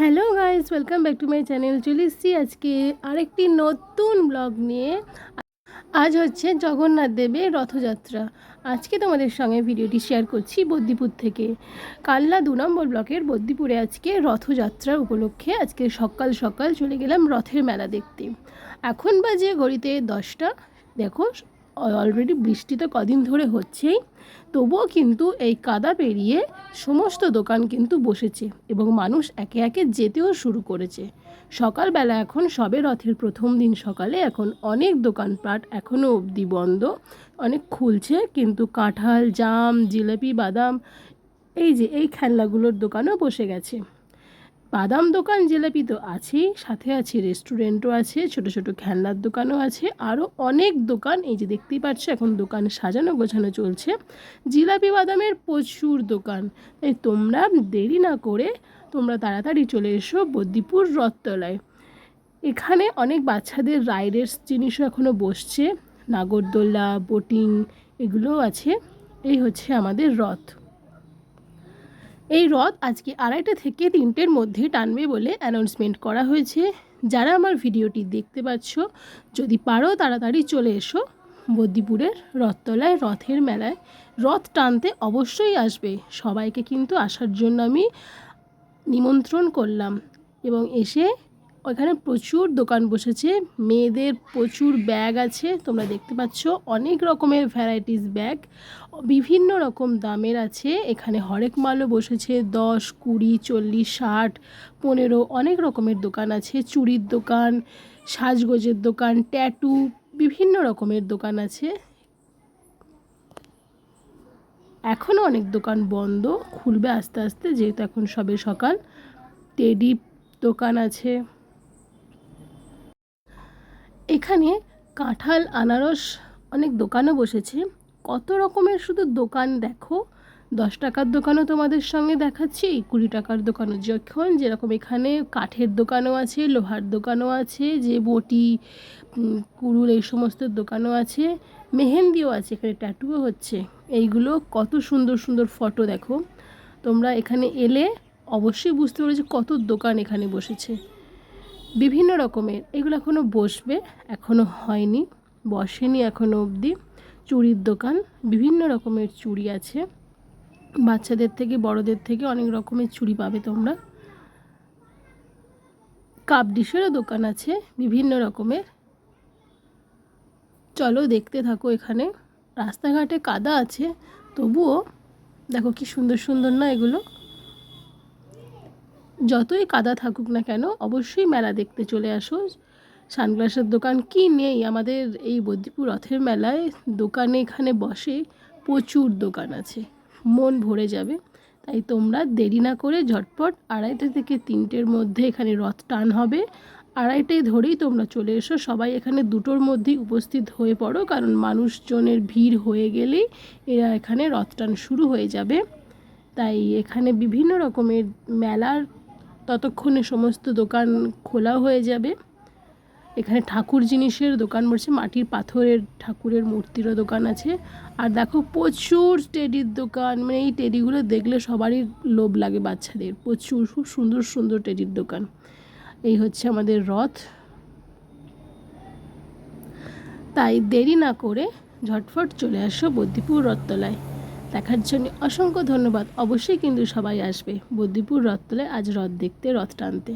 Hello guys welcome back to my channel চলে এসেছি আজকে আরেকটি নতুন ব্লগ নিয়ে। আজ হচ্ছে জগন্নাথ দেবের রথযাত্রা। আজকে তোমাদের সঙ্গে ভিডিওটি শেয়ার করছি বদ্যিপুর থেকে। কাল্লা দু নম্বর ব্লকের বদ্যিপুরে আজকে রথযাত্রা উপলক্ষে আজকে সকাল সকাল চলে গেলাম রথের মেলা দেখতে। এখন বাজে ঘড়িতে দশটা। দেখো অলরেডি বৃষ্টি তো কদিন ধরে হচ্ছেই, তবুও কিন্তু এই কাদা পেরিয়ে সমস্ত দোকান কিন্তু বসেছে এবং মানুষ একে একে যেতেও শুরু করেছে। সকালবেলা এখন সবে রথের প্রথম দিন সকালে এখন অনেক দোকানপাট এখনও অবধি বন্ধ, অনেক খুলছে, কিন্তু কাঁঠাল, জাম, জিলাপি, বাদাম, এই যে, এই খেলনাগুলোর দোকানও বসে গেছে। বাদাম দোকান, জিলাপি তো আছেই, সাথে আছে রেস্টুরেন্টও আছে, ছোট ছোট খেলনার দোকানও আছে আরও অনেক দোকান, এই যে দেখতেই পাচ্ছ এখন দোকান সাজানো গোছানো চলছে। জিলাপি বাদামের প্রচুর দোকান তাই তোমরা দেরি না করে তোমরা তাড়াতাড়ি চলে এসো বদ্যিপুর রথতলায়। এখানে অনেক বাচ্চাদের রাইডের জিনিসও এখনও বসছে নাগরদোল্লা বোটিং, এগুলোও আছে, এই হচ্ছে আমাদের রথ। এই রথ আজকে আড়াইটা থেকে তিনটের মধ্যে টানবে বলে অ্যানাউন্সমেন্ট করা হয়েছে। যারা আমার ভিডিওটি দেখতে পাচ্ছ, যদি পারো তাড়াতাড়ি চলে এসো বদ্যিপুরের রথতলায়, রথের মেলায়। রথ টানতে অবশ্যই আসবে। সবাইকে কিন্তু আসার জন্য আমি নিমন্ত্রণ করলাম। এবং এসে ওখানে প্রচুর দোকান বসেছে, মেয়েদের প্রচুর ব্যাগ আছে, তোমরা দেখতে পাচ্ছ অনেক রকমের ভ্যারাইটিস ব্যাগ, বিভিন্ন রকম দামের আছে, এখানে হরেক মালও বসেছে, দশ, কুড়ি, চল্লিশ, ষাট, পনেরো, অনেক রকমের দোকান আছে, চুড়ির দোকান, সাজগোজের দোকান ট্যাটু বিভিন্ন রকমের দোকান আছে। এখনও অনেক দোকান বন্ধ, খুলবে আস্তে আস্তে, যেহেতু এখন সবে সকাল টেডি দোকান আছে। এখানে কাঁঠাল, আনারস অনেক দোকানও বসেছে। কত রকমের শুধু দোকান দেখো। দশ টাকার দোকানও তোমাদের সঙ্গে দেখাচ্ছি কুড়ি টাকার দোকানও। যখন যেরকম এখানে কাঠের দোকানও আছে, লোহার দোকানও আছে, যে বটি কুড়ুল এই সমস্ত দোকানও আছে, মেহেন্দিও আছে, এখানে ট্যাটুও হচ্ছে। এইগুলো কত সুন্দর সুন্দর ফটো দেখো। তোমরা এখানে এলে অবশ্যই বুঝতে পারো যে কত দোকান এখানে বসেছে। বিভিন্ন রকমের। এগুলো এখনও বসবে এখনও হয়নি, বসেনি এখনও অবধি। চুড়ির দোকান, বিভিন্ন রকমের চুড়ি আছে। বাচ্চাদের থেকে, বড়দের থেকে অনেক রকমের চুড়ি পাবে তোমরা। কাপ ডিশেরও দোকান আছে, বিভিন্ন রকমের। চলো দেখতে থাকো এখানে। রাস্তাঘাটে কাদা আছে, তবুও দেখো কি সুন্দর সুন্দর না এগুলো। যতই কাদা থাকুক না কেন, অবশ্যই মেলা দেখতে চলে আসো। সানগ্লাসের দোকান কি নেই? আমাদের এই বদ্যিপুর রথের মেলায় দোকানে এখানে বসে প্রচুর দোকান আছে। মন ভরে যাবে। তাই তোমরা দেরি না করে ঝটপট আড়াইটা থেকে তিনটের মধ্যে এখানে রথ টান হবে। আড়াইটায় ধরেই তোমরা চলে এসো। সবাই এখানে দুটোর মধ্যেই উপস্থিত হয়ে পড়ো, কারণ মানুষজনের ভিড় হয়ে গেলেই এরা এখানে রথ টান শুরু হয়ে যাবে। তাই এখানে বিভিন্ন রকমের মেলার ততক্ষণে সমস্ত দোকান খোলা হয়ে যাবে। এখানে ঠাকুর জিনিসের দোকান বসছে মাটির পাথরের ঠাকুরের মূর্তিরও দোকান আছে। আর দেখো প্রচুর টেডির দোকান মানে এই টেডিগুলো দেখলে সবারই লোভ লাগে বাচ্চাদের। প্রচুর, খুব সুন্দর সুন্দর টেডির দোকান। এই হচ্ছে আমাদের রথ। তাই দেরি না করে ঝটফট চলে আসো বদ্যিপুর রথতলায়। দেখার জন্য অসংখ্য ধন্যবাদ। অবশ্যই কিন্তু সবাই আসবে। বদ্যিপুর রথতলায় আজ রথ দেখতে, রথ টানতে।